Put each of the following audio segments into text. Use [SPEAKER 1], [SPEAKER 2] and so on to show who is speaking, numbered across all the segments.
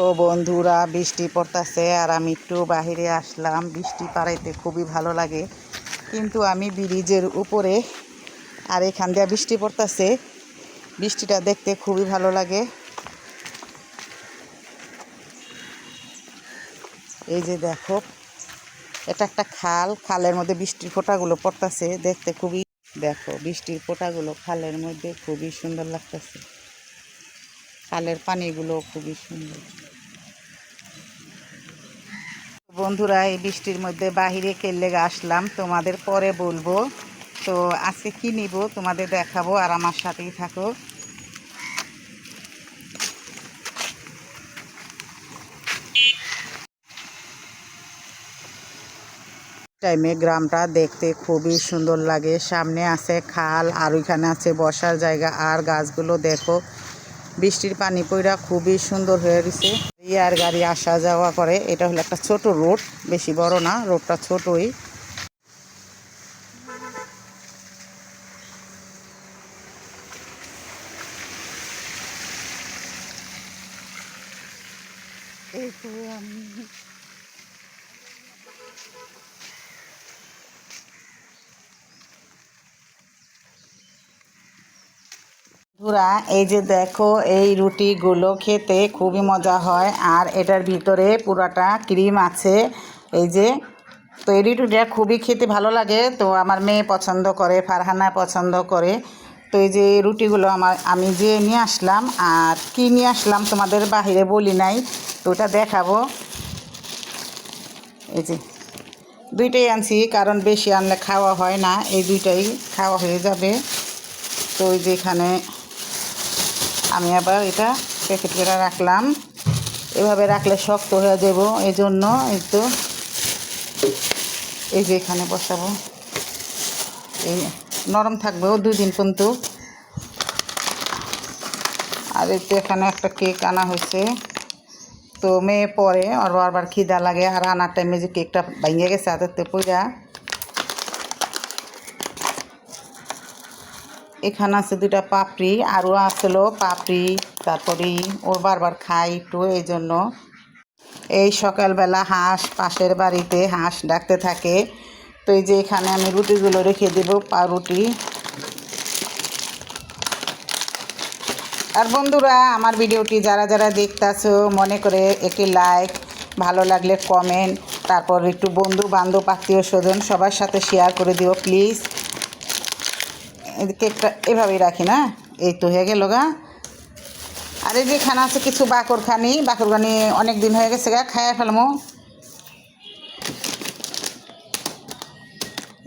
[SPEAKER 1] তো বন্ধুরা, বৃষ্টি পড়তেছে আর আমি একটু বাহিরে আসলাম। বৃষ্টি পাড়াইতে খুবই ভালো লাগে। কিন্তু আমি ব্রিজের উপরে আর এখান দিয়ে বৃষ্টি পড়তেছে। বৃষ্টিটা দেখতে খুবই ভালো লাগে। এই যে দেখো, এটা একটা খাল। খালের মধ্যে বৃষ্টির ফোঁটাগুলো পড়তেছে। দেখতে খুবই, দেখো, বৃষ্টির ফোঁটাগুলো খালের মধ্যে খুবই সুন্দর লাগতেছে। খালের পানিগুলো খুবই সুন্দর। বন্ধুরা, এই বৃষ্টির মধ্যে বাহিরে কেলে আসলাম, তোমাদের পরে বলব। তো আজকে কি নিব তোমাদের দেখাবো আর আমার সাথেই থাকো। টাইমে গ্রামটা দেখতে খুবই সুন্দর লাগে। সামনে আছে খাল আর ওইখানে আছে বসার জায়গা। আর গাছগুলো দেখো বৃষ্টির পানি পইরা খুবই সুন্দর হয়ে গেছে। ইয়ার গাড়ি আসা যাওয়া করে। এটা হলো একটা ছোট রোড, বেশি বড় না, রোডটা ছোটই। বন্ধুরা, এই যে দেখো, এই রুটিগুলো খেতে খুবই মজা হয়। আর এটার ভিতরে পুরাটা ক্রিম আছে। এই যে, তো এই রুটিটা খুবই খেতে ভালো লাগে। তো আমার মেয়ে পছন্দ করে, ফারহানা পছন্দ করে। তো এই যে রুটিগুলো আমার, আমি যে নিয়ে আসলাম, আর কি নিয়ে আসলাম তোমাদের বাহিরে বলি নাই, তো ওটা দেখাবো। এই যে, দুইটাই আনছি, কারণ বেশি আনলে খাওয়া হয় না, এই দুইটাই খাওয়া হয়ে যাবে। তো ওই যে এখানে আমি আবার এটা প্যাকেট করে রাখলাম। এভাবে রাখলে শক্ত হয়ে যাব এই জন্য এই তো এই যে এখানে বসাবো। এই নরম থাকবেও দুই দিন পর্যন্ত আর এই তো এখানে একটা কেক আনা হয়েছে। তো মেয়ে পরে আর বারবার খিদা লাগে, আর আনার টাইমে যে কেকটা ভেঙে গেছে হাতের পইরা। এখানে আছে দুটা পাপড়ি, আরও আসলো পাপড়ি, তারপরে ওর বারবার খাই একটু, এই জন্য। এই সকালবেলা হাঁস পাশের বাড়িতে হাঁস ডাকতে থাকে। তো এই যে এখানে আমি রুটিগুলো রেখে দেবো, পাউরুটি। আর বন্ধুরা, আমার ভিডিওটি যারা যারা দেখতেছো, মনে করে একটি লাইক, ভালো লাগলে কমেন্ট, তারপর একটু বন্ধু বান্ধব আত্মীয় স্বজন সবার সাথে শেয়ার করে দিও, প্লিজ। কেকটা এভাবেই রাখি, না? এই তো হয়ে গেল গা। আর এই যে খানা আছে কিছু বাকর খানি বাকর খানি অনেক দিন হয়ে গেছে গা, খাইয়া ফেলমো।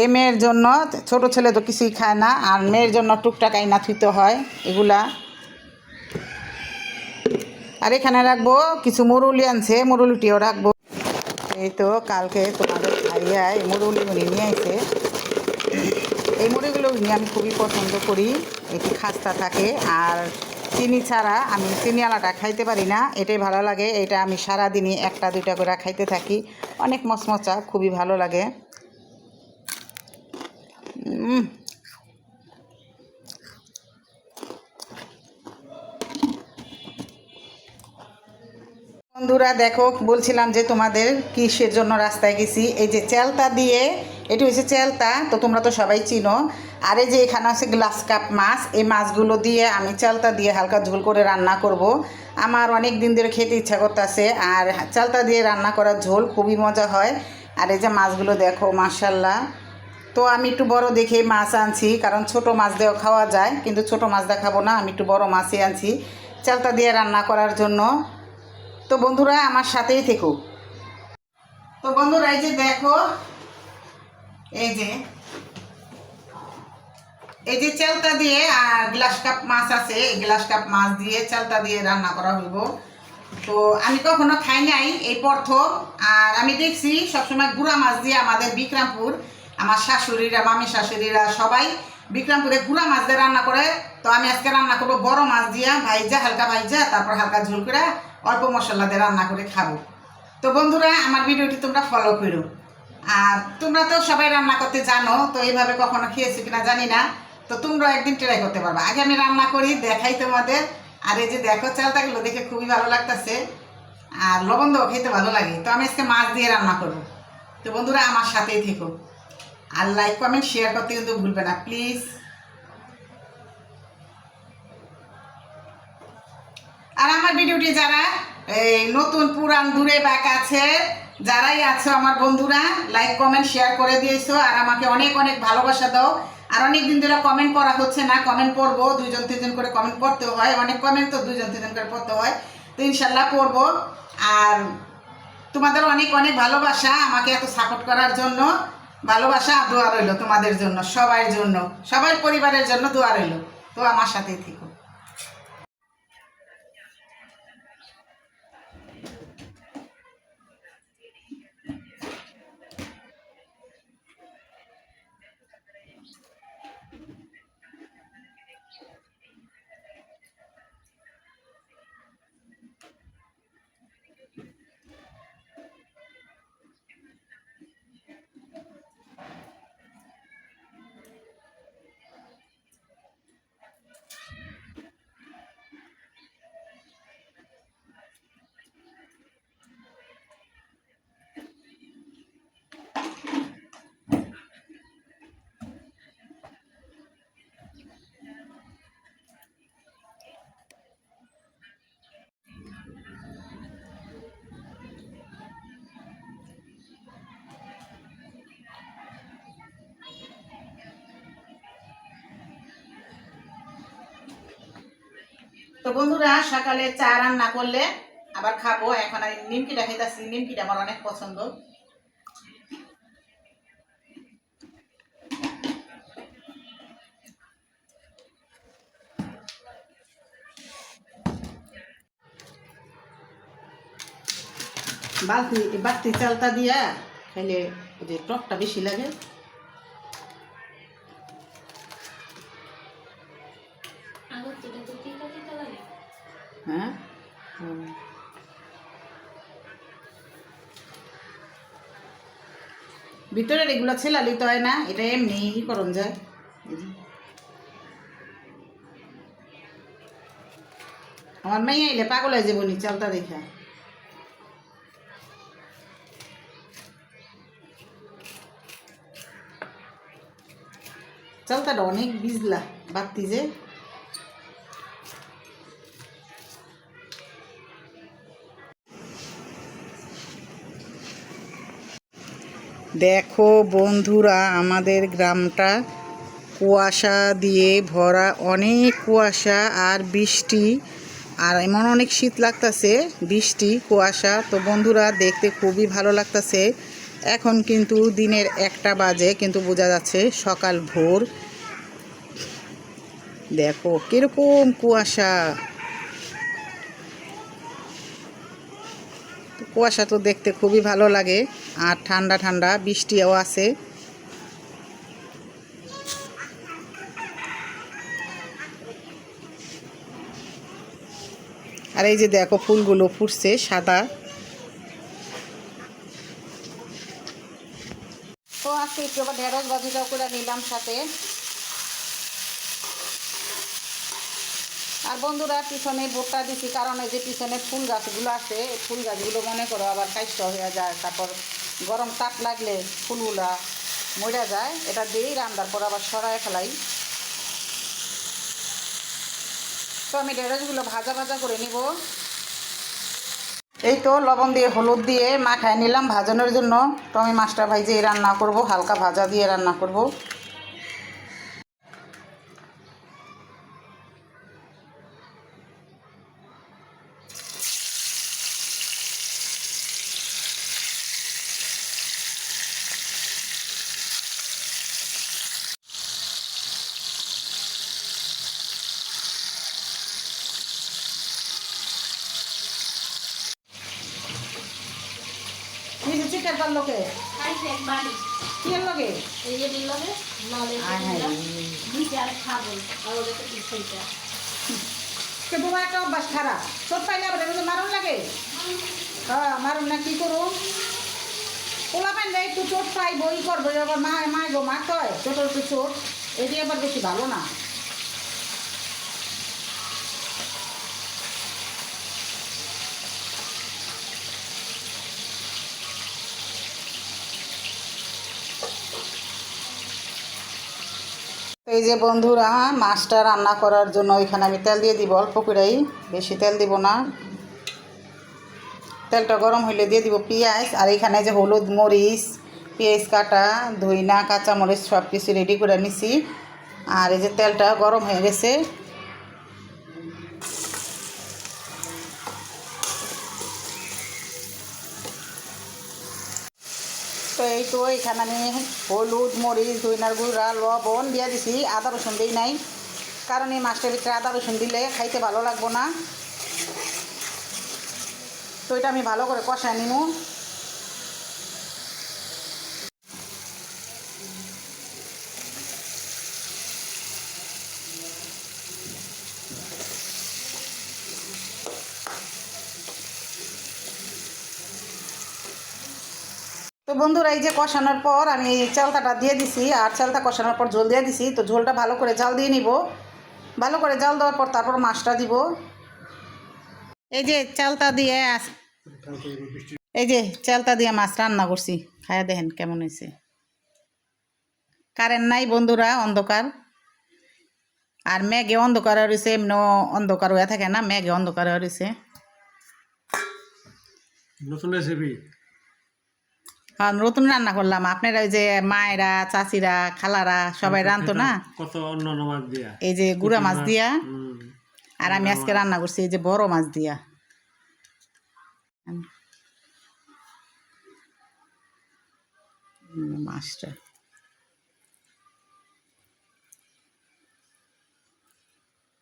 [SPEAKER 1] এই মেয়ের জন্য, ছোট ছেলে তো কিছুই খায় না, আর মেয়ের জন্য টুকটাক আইনা থুইতে হয়, এগুলা। আর এখানে রাখব কিছু মুরুলি আনছে, মুরুলিটিও রাখব। এই তো কালকে তোমাদের ভাইয়া এই মুরুলিগুলি নিয়ে আইছে। এই মুড়িগুলো আমি খুবই পছন্দ করি এটি খাস্তা থাকে আর চিনি ছাড়া আমি চিনি আলাটা খাইতে পারি না, এটাই ভালো লাগে। এটা আমি সারাদিনই একটা, দুইটা করে খাইতে থাকি। অনেক মচমচা, খুবই ভালো লাগে। বন্ধুরা দেখো, বলছিলাম যে তোমাদের কিসের জন্য রাস্তায় গেছি। এই যে চেলতা দিয়ে এটি হচ্ছে চেলতা, তো তোমরা তো সবাই চিনো। আর এই যে এখানে আছে গ্লাস কাপ মাছ, এই মাছগুলো দিয়ে আমি চালতা দিয়ে হালকা ঝোল করে রান্না করব। আমার অনেক দিন ধরে খেতে ইচ্ছা করতেছে, আর চালতা দিয়ে রান্না করার ঝোল খুবই মজা হয়। আর এই যে মাছগুলো দেখো মার্শাল্লাহ তো আমি একটু বড় দেখে মাছ আনছি, কারণ ছোট মাছ দিয়েও খাওয়া যায়, কিন্তু ছোট মাছ দেখাবো না, আমি একটু বড় মাছই আনছি। চালতা দিয়ে রান্না করার জন্য। তো বন্ধুরা, আমার সাথেই থেকো। তো বন্ধুরা, এই যে দেখো এই যে এই যে চালতা দিয়ে আর গ্লাস কাপ মাছ আছে, এই গ্লাস কাপ মাছ দিয়ে চালতা দিয়ে রান্না করা হইব। তো আমি কখনো খাই নাই এই প্রথম, আর আমি দেখছি সবসময় গুড়া মাছ দিয়ে আমাদের বিক্রমপুর, আমার শাশুড়িরা, মামি শাশুড়িরা সবাই বিক্রমপুরে গুড়া মাছ দিয়ে রান্না করে। তো আমি আজকে রান্না করব বড় মাছ দিয়া, ভাইজা, হালকা ভাইজা, তারপর হালকা ঝোল অল্প মশলা দিয়ে রান্না করে খাব। তো বন্ধুরা, আমার ভিডিওটি তোমরা ফলো করো। আর তোমরা তো সবাই রান্না করতে জানো, তো এইভাবে কখনো খেয়েছো কিনা জানি না। তো তোমরা একদিন ট্রাই করতে পারবা। আগে আমি রান্না করি, দেখাই তোমাদের। আর এই যে দেখো চালতাগুলো দেখে খুবই ভালো লাগতেছে। আর লবণ দেওয়া খেতে ভালো লাগে। তো আমি আজকে মাছ দিয়ে রান্না করব। তো বন্ধুরা, আমার সাথেই থেকো। আর লাইক কমেন্ট শেয়ার করতে কিন্তু ভুলবে না প্লিজ আর আমার ভিডিওটি যারা এই নতুন পুরান দূরে বা কাছে যারাই আছো আমার বন্ধুরা লাইক কমেন্ট শেয়ার করে দিয়েছ আর আমাকে অনেক অনেক ভালোবাসা দাও। আর অনেক দিন ধরে কমেন্ট করা হচ্ছে না কমেন্ট পড়ব দুজন তিনজন করে কমেন্ট পড়তে হয়। অনেক কমেন্ট তো দুজন তিনজন করে পড়তে হয়। তো ইনশাল্লাহ পড়ব। আর তোমাদের অনেক অনেক ভালোবাসা আমাকে এত সাপোর্ট করার জন্য। ভালোবাসা আর দোয়া রইল তোমাদের জন্য, সবার জন্য, সবার পরিবারের জন্য দোয়া রইল। তো আমার সাথেই থেকো। তো বন্ধুরা, সকালে চা রান্না করলে আবার খাব। এখন আমি নিমকিটা খেতেছি নিমকিটা আমার অনেক পছন্দ। বালতি বাড়তি চালটা দিয়া খাইলে ওই যে টকটা বেশি লাগে। হ্যাঁ। ভিতরের এগুলো ছেলালি তো হয় না, এটা এমনি করণ যায়। আমার মেয়ে এলে পাগল হয়ে যাব নি চালটা দেখা। চালটাটা অনেক বিজলা বাড়তি যে। দেখো বন্ধুরা, আমাদের গ্রামটা কুয়াশা দিয়ে ভরা অনেক কুয়াশা আর বৃষ্টি। আর এমন অনেক শীত লাগতাছে, বৃষ্টি, কুয়াশা। তো বন্ধুরা, দেখতে খুবই ভালো লাগতাছে। এখন কিন্তু দিনের একটা বাজে, কিন্তু বোঝা যাচ্ছে সকাল ভোর। দেখো, কীরকম কুয়াশা। কুয়াশা তো দেখতে খুবই ভালো লাগে, আর ঠান্ডা ঠান্ডা বৃষ্টিও আছে। আর এই যে দেখো ফুলগুলো ফুটছে সাদা। তো আজকে একটু আবার ঢেঁড়স ভাজিটাও করে নিলাম সাথে। আর বন্ধুরা, পিছনে বোটটা দিছি কারণ এই যে পিছনে ফুল গাছগুলো আছে ফুল গাছগুলো মনে করো আবার কাইষ্ট হয়ে যায়, তারপর গরম তাপ লাগলে ফুলগুলা মরে যায়। এটা দিয়েই রান্নার পর আবার সরায় ফেলাই। তো আমি ঢেঁড়সগুলো ভাজা ভাজা করে নিব। এই তো লবণ দিয়ে, হলুদ দিয়ে মাখায় নিলাম ভাজানোর জন্য। তো আমি মাছটা ভাইজে রান্না করব, হালকা ভাজা দিয়ে রান্না করব কি চিকেন পার লোকে
[SPEAKER 2] খাইছে একবারই
[SPEAKER 1] কি এর লগে
[SPEAKER 2] এই যে দিলবে নলে
[SPEAKER 1] আয় হায়
[SPEAKER 2] দুইটা আর খাব আর তো পিছাইটা
[SPEAKER 1] কে বাবা একটা অভ্যাস খারাপ চোট পাইলে আবার এগুলো মারণ লাগে? হ্যাঁ মারণ না কি করুন পোলা পাইলে একটু চোট পাইব ই করব আবার মা মা গো মা কয় চোটের একটু চোট এটি আবার বেশি ভালো না। এই যে বন্ধুরা, মাছটা রান্না করার জন্য ওইখানে আমি তেল দিয়ে দিব অল্প করেই। বেশি তেল দিব না। তেলটা গরম হইলে দিয়ে দিব পেঁয়াজ, আর এখানে যে হলুদ মরিচ, পেঁয়াজ কাটা, ধইনা, কাঁচামরিচ সব কিছু রেডি করে নিছি। আর এই যে তেলটা গরম হয়ে গেছে তো এখানে আমি হলুদ, মরিচ, ধইনার গুঁড়া, লবণ দিয়ে দিছি। আদা, রসুন দিই নাই। কারণ এই মাছটার ভিতরে আদা, রসুন দিলে খাইতে ভালো লাগবো না। তো এটা আমি ভালো করে কষায় নিব বন্ধুরা, এই যে কষানোর পর আমি চালতাটা দিয়ে দিছি, আর চালতা কষানোর পর ঝোল দিয়ে দিছি। তো ঝোলটা ভালো করে জাল দিয়ে নিব। ভালো করে জাল দেওয়ার পর তারপর মাছটা দিব। এই যে চালতা দিয়ে এই যে চালতা দিয়ে মাছ রান্না করছি। খায়া দেখেন কেমন হয়েছে। কারেন্ট নাই বন্ধুরা, অন্ধকার। আর মেঘে অন্ধকার রয়েছে, এমনি অন্ধকার হয়ে থাকে না, মেঘে অন্ধকার হয়ে রয়েছে।
[SPEAKER 3] নতুন রেসিপি
[SPEAKER 1] নতুন রান্না করলাম। আপনারা ওই যে মায়েরা চাচিরা খালারা সবাই রান্ধতো না?
[SPEAKER 3] কত অন্য মাছ দিয়া?
[SPEAKER 1] এই যে গুড়া মাছ দিয়া। আর আমি আজকে রান্না করছি এই যে বড় মাছ দিয়া। মাছটা।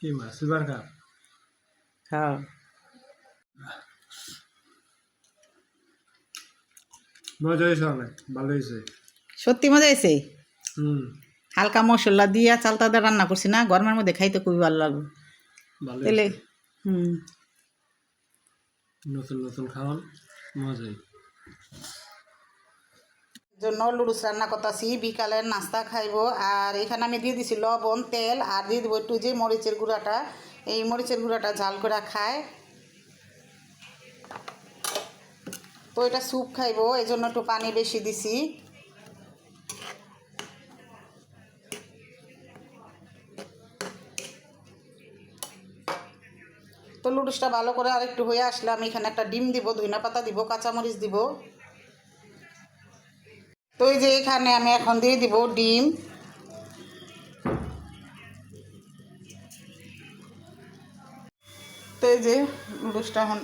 [SPEAKER 3] কি মাছ? Silver cup?
[SPEAKER 1] হ্যাঁ।
[SPEAKER 3] মজা হয়েছে অনেক ভালো হয়েছে।
[SPEAKER 1] সত্যি মজা হয়েছে?
[SPEAKER 3] হুম।
[SPEAKER 1] হালকা মশলা দিয়া চালতা দিয়ে রান্না করছি না গরমের মধ্যে খাইতে খুবই ভালো লাগবে
[SPEAKER 3] ভালো
[SPEAKER 1] তাহলে হুম।
[SPEAKER 3] নতুন নতুন খাওয়ান মজাই
[SPEAKER 1] জন্য লুডুস রান্না করতেছি বিকালের নাস্তা খাইবো আর এখানে আমি দিয়ে দিছি লবণ তেল আর দিয়ে দেবো একটু যে মরিচের গুঁড়াটা। এই মরিচের গুঁড়াটা ঝাল করে খায়। তো এটা স্যুপ খাইবো এই জন্য একটু পানি বেশি দিছি। তো লুডুসটা ভালো করে আর একটু হয়ে আসলে আমি এখানে একটা ডিম দিব, ধইনা পাতা দিব, কাঁচামরিচ দিব। তো এই যে এখানে আমি এখন দিয়ে দিব ডিম। তো এই যে নুডলসটা এখন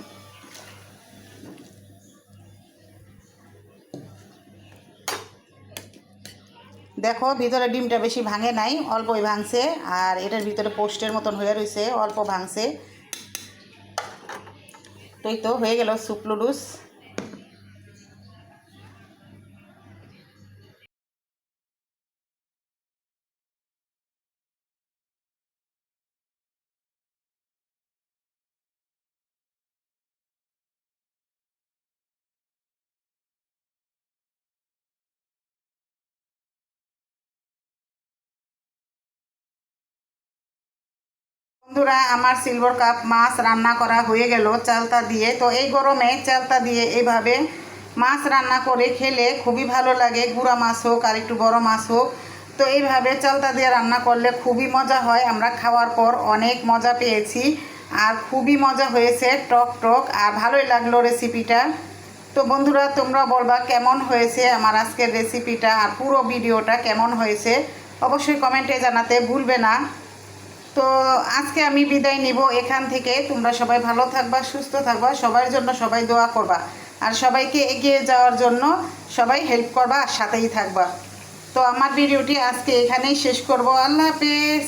[SPEAKER 1] দেখো, ভিতরে ডিমটা বেশি ভাঙে নাই, অল্পই ভাঙছে, আর এটার ভিতরে পোস্টের মতন হয়ে রয়েছে অল্প ভাঙছে। তো এই তো হয়ে গেল সুপ লুডুস বন্ধুরা, আমার সিলভার কাপ মাছ রান্না করা হয়ে গেল চালতা দিয়ে। তো এই গরমে চালতা দিয়ে এইভাবে মাছ রান্না করে খেলে খুবই ভালো লাগে। গুঁড়া মাছ হোক আর একটু বড় মাছ হোক। তো এইভাবে চালতা দিয়ে রান্না করলে খুবই মজা হয়। আমরা খাওয়ার পর অনেক মজা পেয়েছি আর খুবই মজা হয়েছে, টক টক, আর ভালোই লাগল রেসিপিটা তো বন্ধুরা, তোমরা বলবা কেমন হয়েছে আমার আজকের রেসিপিটা আর পুরো ভিডিওটা কেমন হয়েছে? অবশ্যই কমেন্টে জানাতে ভুলবে না। তো আজকে আমি বিদায় নিব এখান থেকে। তোমরা সবাই ভালো থাকবা, সুস্থ থাকবা, সবার জন্য সবাই দোয়া করবা। আর সবাইকে এগিয়ে যাওয়ার জন্য সবাই হেল্প করবা, আর সাথেই থাকবা। তো আমার ভিডিওটি আজকে এখানেই শেষ করব। আল্লাহ হাফেজ।